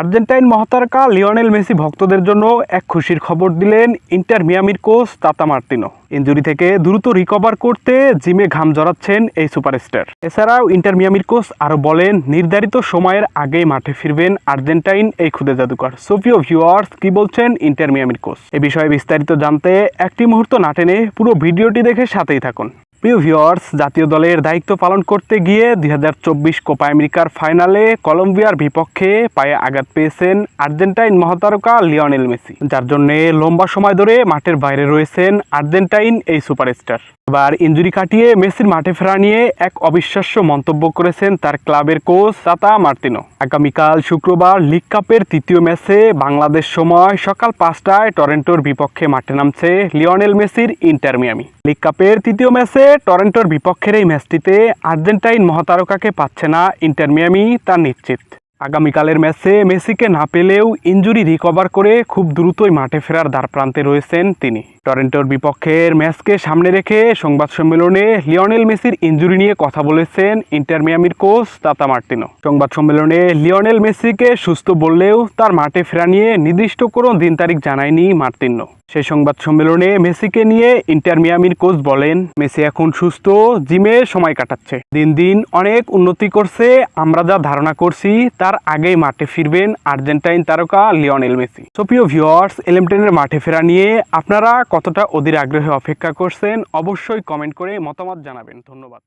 Argentine মহাতারকা Lionel Messi ভক্তদের জন্য এক খুশির খবর দিলেন ইন্টার মিয়ামির কোচ তাতা মার্তিনো। ইঞ্জুরি থেকে দ্রুত রিকভার করতে জিমে ঘাম জড়াচ্ছেন এই সুপারস্টার। এছাড়াও ইন্টার মিয়ামির কোচ আরও বলেন, নির্ধারিত সময়ের আগেই মাঠে ফিরবেন আর্জেন্টাইন এই খুদে জাদুকর। সোফিও ভিউয়ার্স কি বলছেন ইন্টার মিয়ামির কোচ? এ বিষয়ে বিস্তারিত জানতে একটি মুহূর্ত না টেনে পুরো ভিডিওটি দেখে সাথেই থাকুন। প্রিয় ভিওর্স জাতীয় দলের দায়িত্ব পালন করতে গিয়ে দুই কোপা আমেরিকার ফাইনালে কলম্বিয়ার বিপক্ষে পায়ে আঘাত পেয়েছেন আর্জেন্টাইন মহাতারকা লিওনেল মেসি, যার জন্য লম্বা সময় ধরে মাঠের বাইরে রয়েছেন আর্জেন্টাইন এই সুপারস্টার। এবার ইঞ্জুরি কাটিয়ে মেসির মাঠে ফেরা নিয়ে এক অবিশ্বাস্য মন্তব্য করেছেন তার ক্লাবের কোচ তাতা মার্তিনো আগামীকাল শুক্রবার লিগ কাপের তৃতীয় ম্যাচে বাংলাদেশ সময় সকাল পাঁচটায় টরেন্টোর বিপক্ষে মাঠে নামছে লিওনেল মেসির ইন্টার মিয়ামি। লিগ কাপের তৃতীয় ম্যাচে টরেন্টোর বিপক্ষের এই ম্যাচটিতে আর্জেন্টাইন মহাতারকাকে পাচ্ছে না ইন্টার মিয়ামি, তা নিশ্চিত। আগামীকালের ম্যাচে মেসিকে না পেলেও ইঞ্জুরি রিকভার করে খুব দ্রুতই মাঠে ফেরার দ্বারপ্রান্তে রয়েছেন তিনি। টরেন্টোর বিপক্ষের ম্যাচকে সামনে রেখে সংবাদ সম্মেলনে লিওনেল মেসির ইঞ্জুরি নিয়ে কথা বলেছেন ইন্টার মিয়ামির কোচ তাতা মার্টিনো। সংবাদ সম্মেলনে লিওনেল মেসিকে সুস্থ বললেও তার মাঠে ফেরা নিয়ে নির্দিষ্ট কোনো দিন তারিখ জানায়নি মার্টিনো। সেই সংবাদ সম্মেলনে মেসিকে নিয়ে ইন্টার মিয়ামির কোচ বলেন, মেসি এখন সুস্থ, জিমে সময় কাটাচ্ছে। দিন দিন অনেক উন্নতি করছে, আমরা যা ধারণা করছি তার আগেই মাঠে ফিরবেন আর্জেন্টাইন তারকা লিওনেল মেসি। সোপিও ভিউয়ার্স, এলেমটেনের মাঠে ফেরা নিয়ে আপনারা কতটা অধীর আগ্রহে অপেক্ষা করছেন? অবশ্যই কমেন্ট করে মতামত জানাবেন। ধন্যবাদ।